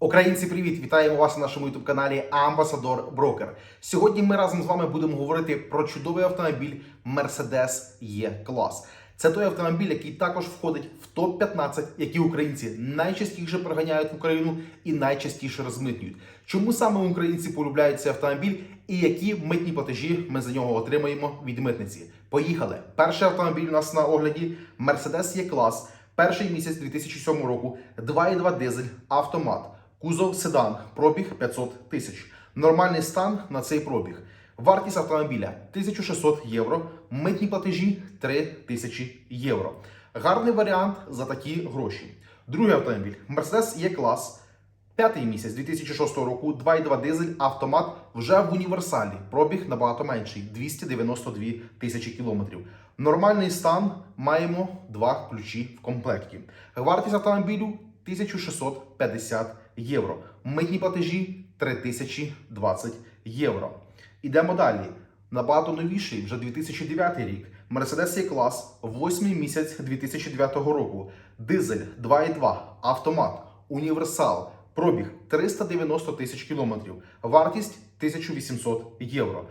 Українці, привіт! Вітаємо вас на нашому youtube каналі Амбасадор Брокер. Сьогодні ми разом з вами будемо говорити про чудовий автомобіль Mercedes E-Class. Це той автомобіль, який також входить в топ-15, які українці найчастіше приганяють в Україну і найчастіше розмитнюють. Чому саме українці полюбляють цей автомобіль і які митні платежі ми за нього отримаємо від митниці? Поїхали! Перший автомобіль у нас на огляді Mercedes E-Class. Перший місяць 2007 року 2,2 дизель автомат. Кузов седан, пробіг 500 тисяч. Нормальний стан на цей пробіг. Вартість автомобіля 1600 євро, митні платежі 3000 євро. Гарний варіант за такі гроші. Другий автомобіль Mercedes E-Class. П'ятий місяць 2006 року 2,2 дизель автомат вже в універсалі. Пробіг набагато менший 292 тисячі кілометрів. Нормальний стан маємо два ключі в комплекті. Вартість автомобілю 1650 євро. Митні платежі 3020 євро. Ідемо далі. Набагато новіший, вже 2009 рік. Mercedes E-Class, 8 місяць 2009 року. Дизель 2,2, автомат, універсал, пробіг 390 тисяч кілометрів, вартість 1800 євро.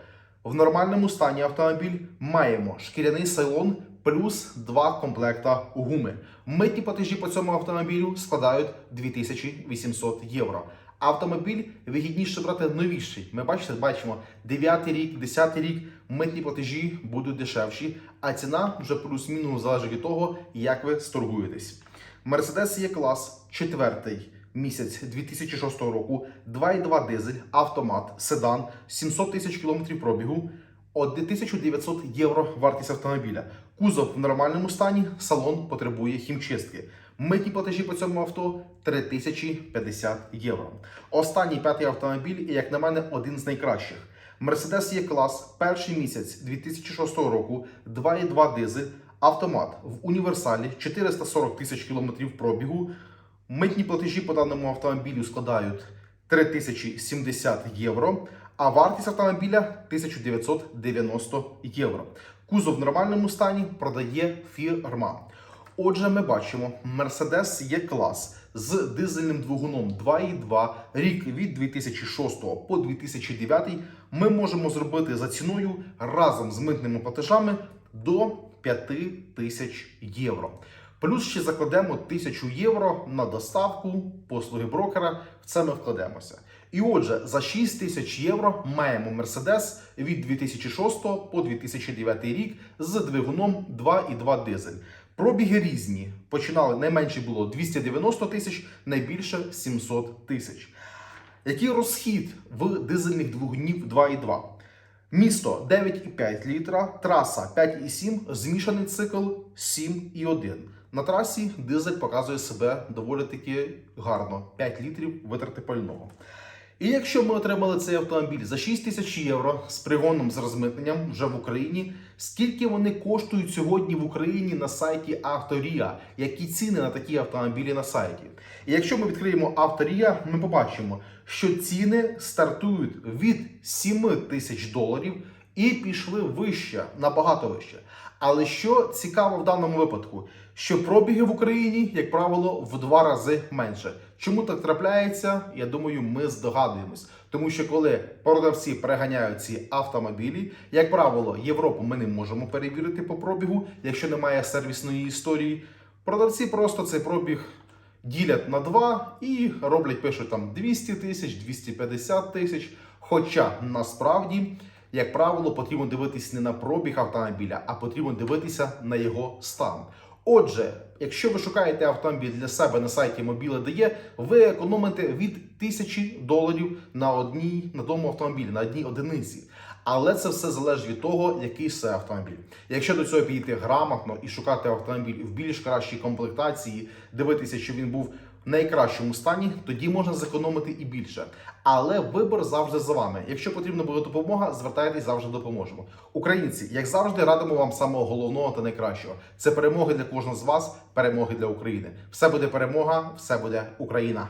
В нормальному стані автомобіль маємо шкіряний салон плюс два комплекта гуми. Митні платежі по цьому автомобілю складають 2800 євро. Автомобіль вигідніше брати новіший. Ми бачите, бачимо 9 рік, 10 рік митні платежі будуть дешевші, а ціна вже плюс-мінус залежить від того, як ви сторгуєтесь. Mercedes E-Class, четвертий місяць 2006 року, 2,2 дизель, автомат, седан, 700 тисяч кілометрів пробігу, 1900 євро вартість автомобіля. Кузов в нормальному стані, салон потребує хімчистки. Митні платежі по цьому авто 3050 євро. Останній п'ятий автомобіль, і як на мене, один з найкращих. Mercedes E-Class, перший місяць 2006 року, 2,2 дизель, автомат в універсалі 440 тисяч кілометрів пробігу. Митні платежі по даному автомобілю складають 3070 євро, а вартість автомобіля 1990 євро. Кузов в нормальному стані продає фірма. Отже, ми бачимо Mercedes E-Class з дизельним двигуном 2.2 рік від 2006 по 2009 ми можемо зробити за ціною разом з митними платежами до 5 тисяч євро. Плюс ще закладемо 1000 євро на доставку послуги брокера. В це ми вкладемося. І отже, за 6 тисяч євро маємо Mercedes від 2006 по 2009 рік з двигуном 2,2 дизель. Пробіги різні. Починали найменше було 290 тисяч, найбільше 700 тисяч. Який розхід в дизельних двигунів 2,2? Місто 9,5 літра, траса 5,7, змішаний цикл 7,1. На трасі дизель показує себе доволі таки гарно. 5 літрів витрати пального. І якщо ми отримали цей автомобіль за 6 тисяч євро з пригоном з розмитненням вже в Україні, скільки вони коштують сьогодні в Україні на сайті Авторія? Які ціни на такі автомобілі на сайті? І якщо ми відкриємо Авторія, ми побачимо, що ціни стартують від 7 тисяч доларів і пішли вище, набагато вище. Але що цікаво в даному випадку, що пробіги в Україні, як правило, в два рази менше. Чому так трапляється? Я думаю, ми здогадуємось. Тому що коли продавці переганяють ці автомобілі, як правило, Європу ми не можемо перевірити по пробігу, якщо немає сервісної історії. Продавці просто цей пробіг ділять на два і роблять, пишуть там 200 тисяч, 250 тисяч. Хоча насправді, як правило, потрібно дивитися не на пробіг автомобіля, а потрібно дивитися на його стан. Отже, якщо ви шукаєте автомобіль для себе на сайті Mobile.de, ви економите від 1000 доларів на одній на тому автомобілі, на одній одиниці. Але це все залежить від того, який це автомобіль. Якщо до цього підійти грамотно і шукати автомобіль в більш кращій комплектації, дивитися, щоб він був найкращому стані, тоді можна зекономити і більше. Але вибор завжди за вами. Якщо потрібна буде допомога, звертайтесь завжди допоможемо. Українці, як завжди, радимо вам самого головного та найкращого. Це перемоги для кожного з вас, перемоги для України. Все буде перемога, все буде Україна.